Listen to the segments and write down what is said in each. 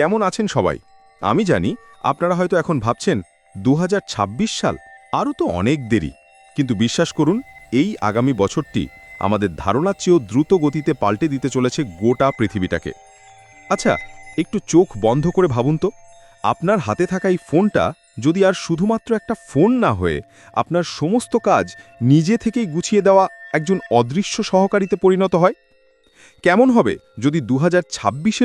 কেমন আছেন সবাই? আমি জানি আপনারা হয়তো এখন ভাবছেন দু হাজার ছাব্বিশ সাল আরও তো অনেক দেরি। কিন্তু বিশ্বাস করুন, এই আগামী বছরটি আমাদের ধারণার চেয়েও দ্রুত গতিতে পাল্টে দিতে চলেছে গোটা পৃথিবীটাকে। আচ্ছা একটু চোখ বন্ধ করে ভাবুন তো। আপনার হাতে থাকা এই ফোনটা যদি আর শুধুমাত্র একটা ফোন না হয়ে আপনার সমস্ত কাজ নিজে থেকেই গুছিয়ে দেওয়া একজন অদৃশ্য সহকারীতে পরিণত হয় কেমন হবে যদি দু হাজার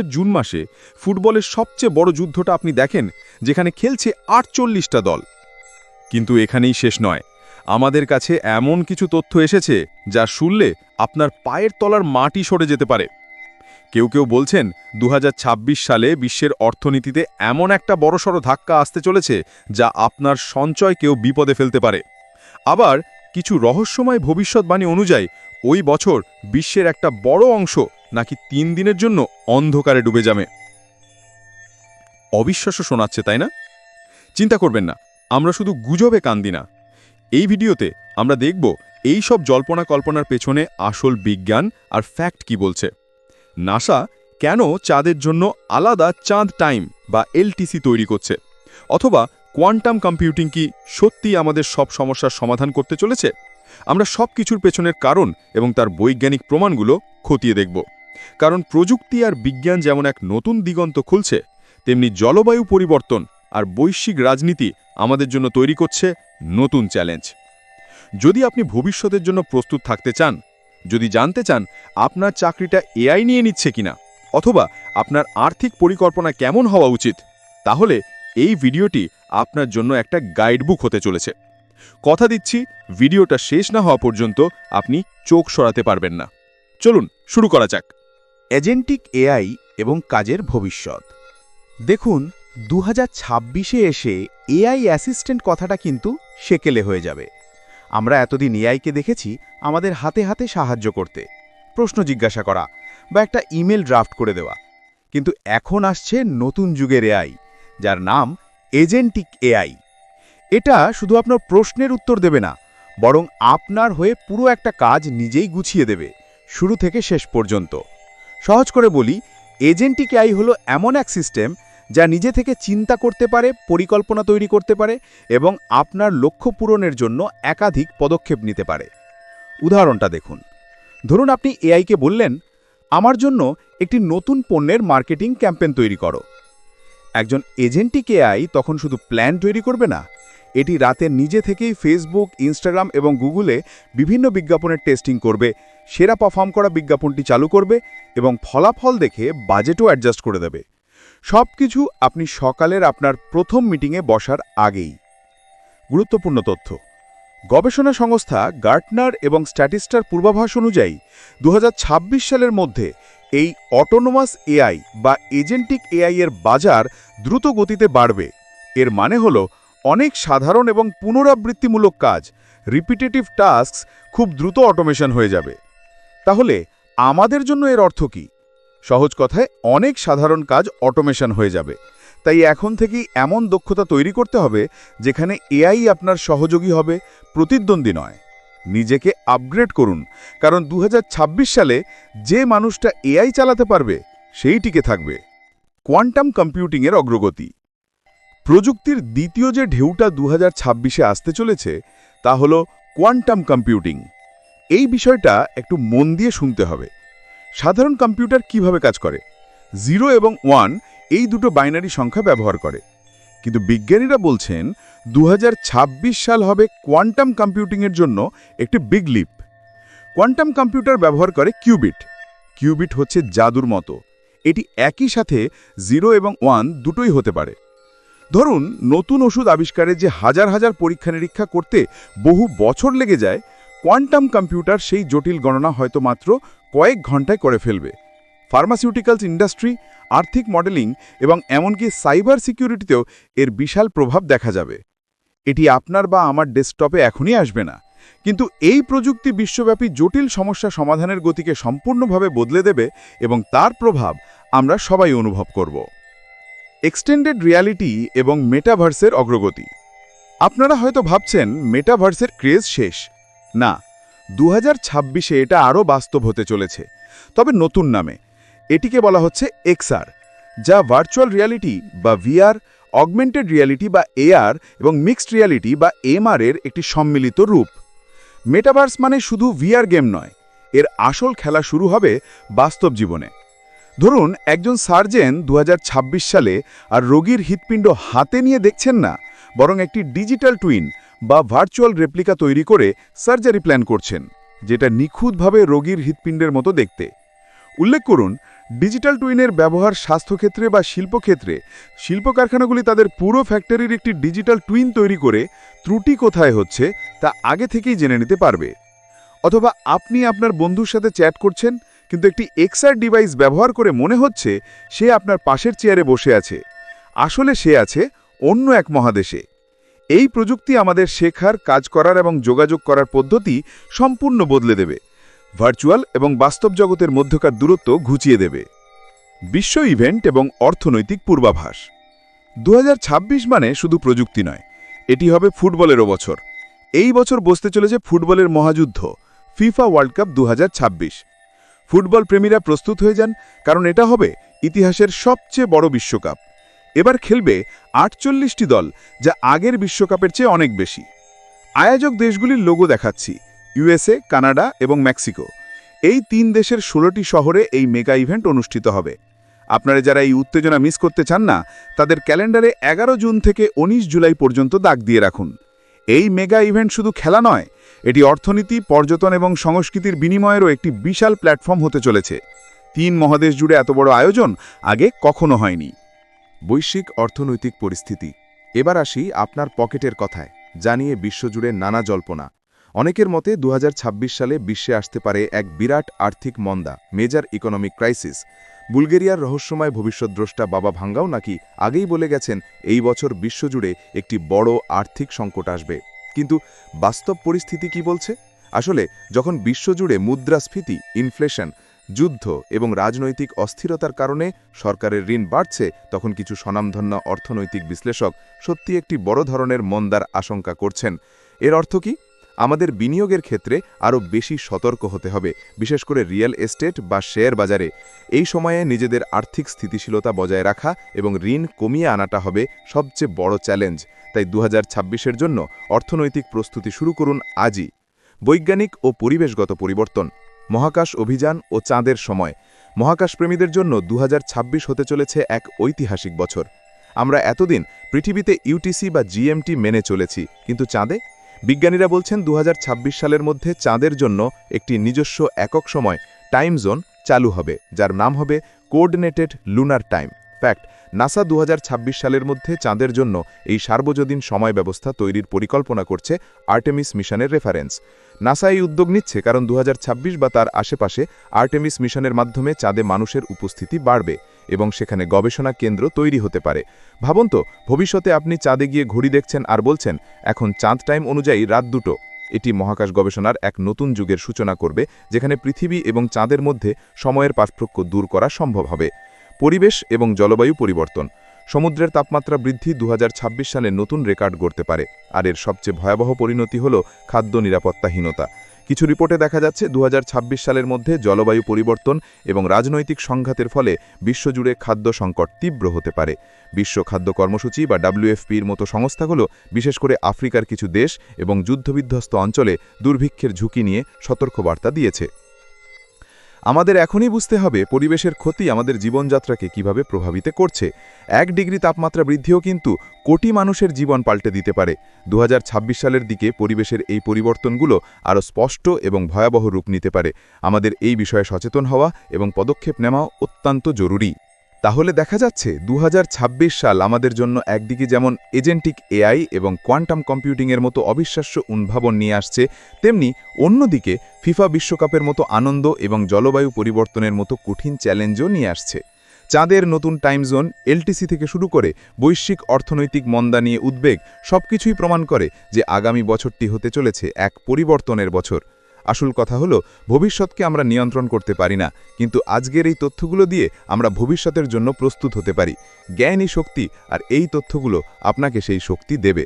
জুন মাসে ফুটবলের সবচেয়ে বড় যুদ্ধটা আপনি দেখেন, যেখানে খেলছে আটচল্লিশটা দল? কিন্তু এখানেই শেষ নয়। আমাদের কাছে এমন কিছু তথ্য এসেছে, যা শুনলে আপনার পায়ের তলার মাটি সরে যেতে পারে। কেউ কেউ বলছেন দু হাজার ছাব্বিশ সালে বিশ্বের অর্থনীতিতে এমন একটা বড়সড় ধাক্কা আসতে চলেছে, যা আপনার সঞ্চয় কেউ বিপদে ফেলতে পারে। আবার কিছু রহস্যময় ভবিষ্যৎবাণী অনুযায়ী ওই বছর বিশ্বের একটা বড় অংশ নাকি তিন দিনের জন্য অন্ধকারে ডুবে যাবে। অবিশ্বাস্য শোনাচ্ছে, তাই না? চিন্তা করবেন না, আমরা শুধু গুজবে কান্দি না। এই ভিডিওতে আমরা দেখব এই সব জল্পনা কল্পনার পেছনে আসল বিজ্ঞান আর ফ্যাক্ট কি বলছে। নাসা কেন চাঁদের জন্য আলাদা চাঁদ টাইম বা এলটিসি তৈরি করছে? অথবা কোয়ান্টাম কম্পিউটিং কি সত্যি আমাদের সব সমস্যার সমাধান করতে চলেছে? আমরা সব কিছুর পেছনের কারণ এবং তার বৈজ্ঞানিক প্রমাণগুলো খতিয়ে দেখব। কারণ প্রযুক্তি আর বিজ্ঞান যেমন এক নতুন দিগন্ত খুলছে, তেমনি জলবায়ু পরিবর্তন আর বৈশ্বিক রাজনীতি আমাদের জন্য তৈরি করছে নতুন চ্যালেঞ্জ। যদি আপনি ভবিষ্যতের জন্য প্রস্তুত থাকতে চান, যদি জানতে চান আপনার চাকরিটা এআই নিয়ে নিচ্ছে কিনা, অথবা আপনার আর্থিক পরিকল্পনা কেমন হওয়া উচিত, তাহলে এই ভিডিওটি আপনার জন্য একটা গাইডবুক হতে চলেছে। কথা দিচ্ছি, ভিডিওটা শেষ না হওয়া পর্যন্ত আপনি চোখ সরাতে পারবেন না। চলুন, শুরু করা যাক। এজেন্টিক এআই এবং কাজের ভবিষ্যৎ। দেখুন দু হাজার এসে এআই অ্যাসিস্ট্যান্ট কথাটা কিন্তু সেকেলে হয়ে যাবে। আমরা এতদিন এআইকে দেখেছি আমাদের হাতে হাতে সাহায্য করতে। প্রশ্ন জিজ্ঞাসা করা বা একটা ইমেল ড্রাফট করে দেওয়া। কিন্তু এখন আসছে নতুন যুগের এআই, যার নাম এজেন্টিক এআই। এটা শুধু আপনার প্রশ্নের উত্তর দেবে না, বরং আপনার হয়ে পুরো একটা কাজ নিজেই গুছিয়ে দেবে, শুরু থেকে শেষ পর্যন্ত। সহজ করে বলি এজেন্টিক এআই হলো এমন এক সিস্টেম যা নিজে থেকে চিন্তা করতে পারে, পরিকল্পনা তৈরি করতে পারে এবং আপনার লক্ষ্য পূরণের জন্য একাধিক পদক্ষেপ নিতে পারে। উদাহরণটা দেখুন। ধরুন আপনি এআইকে বললেন, আমার জন্য একটি নতুন পণ্যের মার্কেটিং ক্যাম্পেন তৈরি করো। একজন এজেন্টিক এআই তখন শুধু প্ল্যান তৈরি করবে না এটি রাতে নিজে থেকেই ফেসবুক ইনস্টাগ্রাম এবং গুগলে বিভিন্ন বিজ্ঞাপনের টেস্টিং করবে, সেরা পারফর্ম করা বিজ্ঞাপনটি চালু করবে এবং ফলাফল দেখে বাজেটও অ্যাডজাস্ট করে দেবে। সব কিছু আপনি সকালের আপনার প্রথম মিটিংয়ে বসার আগেই। গুরুত্বপূর্ণ তথ্য, গবেষণা সংস্থা গার্টনার এবং স্ট্যাটিস্টার পূর্বাভাস অনুযায়ী দু হাজার ছাব্বিশ সালের মধ্যে এই অটোনোমাস এআই বা এজেন্টিক এআই এর বাজার দ্রুত গতিতে বাড়বে। এর মানে হলো অনেক সাধারণ এবং পুনরাবৃত্তিমূলক কাজ। রিপিটেটিভ টাস্কস খুব দ্রুত অটোমেশন হয়ে যাবে। তাহলে আমাদের জন্য এর অর্থ কী? সহজ কথায়, অনেক সাধারণ কাজ অটোমেশন হয়ে যাবে। তাই এখন থেকেই এমন দক্ষতা তৈরি করতে হবে, যেখানে এআই আপনার সহযোগী হবে, প্রতিদ্বন্দ্বী নয়। নিজেকে আপগ্রেড করুন, কারণ দু হাজার ছাব্বিশ সালে যে মানুষটা এআই চালাতে পারবে সেই টিকে থাকবে। কোয়ান্টাম কম্পিউটিংয়ের অগ্রগতি। প্রযুক্তির দ্বিতীয় যে ঢেউটা দু হাজার আসতে চলেছে, তা হল কোয়ান্টাম কম্পিউটিং। এই বিষয়টা একটু মন দিয়ে শুনতে হবে। সাধারণ কম্পিউটার কীভাবে কাজ করে? জিরো এবং ওয়ান এই দুটো বাইনারি সংখ্যা ব্যবহার করে। কিন্তু বিজ্ঞানীরা বলছেন দু হাজার ছাব্বিশ সাল হবে কোয়ান্টাম কম্পিউটিংয়ের জন্য একটি বিগ লিপ। কোয়ান্টাম কম্পিউটার ব্যবহার করে কিউবিট। কিউবিট হচ্ছে জাদুর মতো। এটি একই সাথে জিরো এবং ওয়ান দুটোই হতে পারে। ধরুন, নতুন ওষুধ আবিষ্কারে যে হাজার হাজার পরীক্ষা নিরীক্ষা করতে বহু বছর লেগে যায়, কোয়ান্টাম কম্পিউটার সেই জটিল গণনা হয়তো মাত্র কয়েক ঘন্টায় করে ফেলবে। ফার্মাসিউটিক্যালস ইন্ডাস্ট্রি, আর্থিক মডেলিং এবং এমনকি সাইবার সিকিউরিটিতেও এর বিশাল প্রভাব দেখা যাবে। এটি আপনার বা আমার ডেস্কটপে এখনই আসবে না। কিন্তু এই প্রযুক্তি বিশ্বব্যাপী জটিল সমস্যা সমাধানের গতিকে সম্পূর্ণভাবে বদলে দেবে এবং তার প্রভাব আমরা সবাই অনুভব করব। এক্সটেন্ডেড রিয়ালিটি এবং মেটাভার্সের অগ্রগতি। আপনারা হয়তো ভাবছেন মেটাভার্সের ক্রেজ শেষ। না দু হাজার এটা আরও বাস্তব হতে চলেছে। তবে নতুন নামে, এটিকে বলা হচ্ছে এক্সআর যা ভার্চুয়াল রিয়ালিটি বা ভিআর অগমেন্টেড রিয়ালিটি বা এআর এবং মিক্সড রিয়ালিটি বা এমআর এর একটি সম্মিলিত রূপ। মেটাভার্স মানে শুধু ভিআর গেম নয়, এর আসল খেলা শুরু হবে বাস্তব জীবনে। ধরুন, একজন সার্জেন দু হাজার ছাব্বিশ সালে আর রোগীর হৃৎপিণ্ড হাতে নিয়ে দেখছেন না, বরং একটি ডিজিটাল টুইন বা ভার্চুয়াল রেপ্লিকা তৈরি করে সার্জারি প্ল্যান করছেন, যেটা নিখুঁতভাবে রোগীর হৃৎপিণ্ডের মতো দেখতে। উল্লেখ করুন, ডিজিটাল টুইনের ব্যবহার স্বাস্থ্যক্ষেত্রে বা শিল্পক্ষেত্রে শিল্প কারখানাগুলি তাদের পুরো ফ্যাক্টরির একটি ডিজিটাল টুইন তৈরি করে ত্রুটি কোথায় হচ্ছে তা আগে থেকেই জেনে নিতে পারবে। অথবা আপনি আপনার বন্ধুর সাথে চ্যাট করছেন কিন্তু একটি এক্সআর ডিভাইস ব্যবহার করে মনে হচ্ছে সে আপনার পাশের চেয়ারে বসে আছে। আসলে সে আছে অন্য এক মহাদেশে। এই প্রযুক্তি আমাদের শেখার, কাজ করার এবং যোগাযোগ করার পদ্ধতি সম্পূর্ণ বদলে দেবে। ভার্চুয়াল এবং বাস্তব জগতের মধ্যকার দূরত্ব ঘুচিয়ে দেবে। বিশ্ব ইভেন্ট এবং অর্থনৈতিক পূর্বাভাস। দু হাজার ছাব্বিশ মানে শুধু প্রযুক্তি নয়, এটি হবে ফুটবলেরও বছর। এই বছর বসতে চলেছে ফুটবলের মহাযুদ্ধ, ফিফা ওয়ার্ল্ড কাপ দু হাজার ছাব্বিশ। ফুটবল প্রেমীরা প্রস্তুত হয়ে যান, কারণ এটা হবে ইতিহাসের সবচেয়ে বড় বিশ্বকাপ। এবার খেলবে আটচল্লিশটি দল, যা আগের বিশ্বকাপের চেয়ে অনেক বেশি। আয়োজক দেশগুলির লোগো দেখাচ্ছি, ইউএসএ, কানাডা এবং মেক্সিকো। এই তিন দেশের ষোলোটি শহরে এই মেগা ইভেন্ট অনুষ্ঠিত হবে। আপনারা যারা এই উত্তেজনা মিস করতে চান না, তাদের ক্যালেন্ডারে এগারো জুন থেকে ১৯ জুলাই পর্যন্ত দাগ দিয়ে রাখুন। এই মেগা ইভেন্ট শুধু খেলা নয় এটি অর্থনীতি, পর্যটন এবং সংস্কৃতির বিনিময়েরও একটি বিশাল প্ল্যাটফর্ম হতে চলেছে। তিন মহাদেশ জুড়ে এত বড় আয়োজন আগে কখনো হয়নি। বৈশ্বিক অর্থনৈতিক পরিস্থিতি। এবার আসি আপনার পকেটের কথায়, জানিয়ে বিশ্বজুড়ে নানা জল্পনা। অনেকের মতে দু হাজার ছাব্বিশ সালে বিশ্বে আসতে পারে এক বিরাট আর্থিক মন্দা, মেজর ইকোনমিক ক্রাইসিস। বুলগেরিয়ার রহস্যময় ভবিষ্যৎদ্রষ্টা বাবা ভাঙ্গাও নাকি আগেই বলে গেছেন, এই বছর বিশ্বজুড়ে একটি বড় আর্থিক সংকট আসবে। কিন্তু বাস্তব পরিস্থিতি কি বলছে? আসলে, যখন বিশ্বজুড়ে মুদ্রাস্ফীতি ইনফ্লেশন যুদ্ধ এবং রাজনৈতিক অস্থিরতার কারণে সরকারের ঋণ বাড়ছে, তখন কিছু স্বনামধন্য অর্থনৈতিক বিশ্লেষক সত্যি একটি বড় ধরনের মন্দার আশঙ্কা করছেন। এর অর্থ কি? আমাদের বিনিয়োগের ক্ষেত্রে আরও বেশি সতর্ক হতে হবে, বিশেষ করে রিয়েল এস্টেট বা শেয়ার বাজারে। এই সময়ে নিজেদের আর্থিক স্থিতিশীলতা বজায় রাখা এবং ঋণ কমিয়ে আনাটা হবে সবচেয়ে বড় চ্যালেঞ্জ। তাই দু এর জন্য অর্থনৈতিক প্রস্তুতি শুরু করুন আজই। বৈজ্ঞানিক ও পরিবেশগত পরিবর্তন, মহাকাশ অভিযান ও চাঁদের সময়। মহাকাশপ্রেমীদের জন্য দু হাজার ছাব্বিশ হতে চলেছে এক ঐতিহাসিক বছর। আমরা এতদিন পৃথিবীতে ইউটিসি বা জিএমটি মেনে চলেছি, কিন্তু চাঁদে বিজ্ঞানীরা বলছেন দু হাজার ছাব্বিশ সালের মধ্যে চাঁদের জন্য একটি নিজস্ব একক সময়, টাইম জোন, চালু হবে, যার নাম হবে coordinated lunar time. Fact, NASA দু হাজার ছাব্বিশ সালের মধ্যে চাঁদের জন্য এই সার্বজনীন সময় ব্যবস্থা তৈরির পরিকল্পনা করছে আর্টেমিস মিশনের রেফারেন্স। নাসা এই উদ্যোগ নিচ্ছে কারণ দু হাজার ছাব্বিশ বা তার আশেপাশে আর্টেমিস মিশনের মাধ্যমে চাঁদে মানুষের উপস্থিতি বাড়বে। এবং সেখানে গবেষণা কেন্দ্র তৈরি হতে পারে। ভাবুন তো, ভবিষ্যতে আপনি চাঁদে গিয়ে ঘড়ি দেখছেন আর বলছেন, এখন চাঁদ টাইম অনুযায়ী রাত দুটো। এটি মহাকাশ গবেষণার এক নতুন যুগের সূচনা করবে, যেখানে পৃথিবী এবং চাঁদের মধ্যে সময়ের পার্থক্য দূর করা সম্ভব হবে। পরিবেশ এবং জলবায়ু পরিবর্তন। সমুদ্রের তাপমাত্রা বৃদ্ধি দু সালে নতুন রেকর্ড গড়তে পারে, আর এর সবচেয়ে ভয়াবহ পরিণতি হল খাদ্য নিরাপত্তাহীনতা। কিছু রিপোর্টে দেখা যাচ্ছে দু হাজার ছাব্বিশ সালের মধ্যে জলবায়ু পরিবর্তন এবং রাজনৈতিক সংঘাতের ফলে বিশ্বজুড়ে খাদ্য সংকট তীব্র হতে পারে। বিশ্ব খাদ্য কর্মসূচি বা ডাব্লিউএফপির মতো সংস্থাগুলো, বিশেষ করে আফ্রিকার কিছু দেশ এবং যুদ্ধবিধ্বস্ত অঞ্চলে দুর্ভিক্ষের ঝুঁকি নিয়ে সতর্কবার্তা দিয়েছে। আমাদের এখনই বুঝতে হবে পরিবেশের ক্ষতি আমাদের জীবনযাত্রাকে কীভাবে প্রভাবিত করছে। এক ডিগ্রি তাপমাত্রা বৃদ্ধিও কিন্তু কোটি মানুষের জীবন পাল্টে দিতে পারে। দু হাজার ছাব্বিশ সালের দিকে পরিবেশের এই পরিবর্তনগুলো আরও স্পষ্ট এবং ভয়াবহ রূপ নিতে পারে। আমাদের এই বিষয়ে সচেতন হওয়া এবং পদক্ষেপ নেওয়া অত্যন্ত জরুরি। তাহলে দেখা যাচ্ছে দু হাজার ছাব্বিশ সাল আমাদের জন্য একদিকে যেমন এজেন্টিক এআই এবং কোয়ান্টাম কম্পিউটিংয়ের মতো অবিশ্বাস্য উদ্ভাবন নিয়ে আসছে, তেমনি অন্যদিকে ফিফা বিশ্বকাপের মতো আনন্দ এবং জলবায়ু পরিবর্তনের মতো কঠিন চ্যালেঞ্জও নিয়ে আসছে। চাঁদের নতুন টাইম জোন, এলটিসি থেকে শুরু করে বৈশ্বিক অর্থনৈতিক মন্দা নিয়ে উদ্বেগ সবকিছুই প্রমাণ করে যে আগামী বছরটি হতে চলেছে এক পরিবর্তনের বছর। আসল কথা হলো, ভবিষ্যৎকে আমরা নিয়ন্ত্রণ করতে পারি না, কিন্তু আজকের এই তথ্যগুলো দিয়ে আমরা ভবিষ্যতের জন্য প্রস্তুত হতে পারি। জ্ঞানই শক্তি আর এই তথ্যগুলো আপনাকে সেই শক্তি দেবে।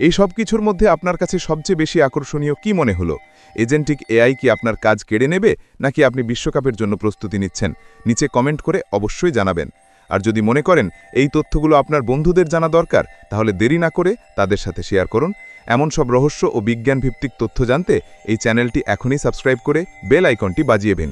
এই সব কিছুর মধ্যে আপনার কাছে সবচেয়ে বেশি আকর্ষণীয় কি মনে হলো? এজেন্টিক এআই কি আপনার কাজ কেড়ে নেবে, নাকি আপনি বিশ্বকাপের জন্য প্রস্তুতি নিচ্ছেন? নিচে কমেন্ট করে অবশ্যই জানাবেন। আর যদি মনে করেন এই তথ্যগুলো আপনার বন্ধুদের জানা দরকার, তাহলে দেরি না করে তাদের সাথে শেয়ার করুন। এমন সব রহস্য ও বিজ্ঞান ভিত্তিক তথ্য জানতে এই চ্যানেলটি এখনই সাবস্ক্রাইব করে বেল আইকনটি বাজিয়ে দিন।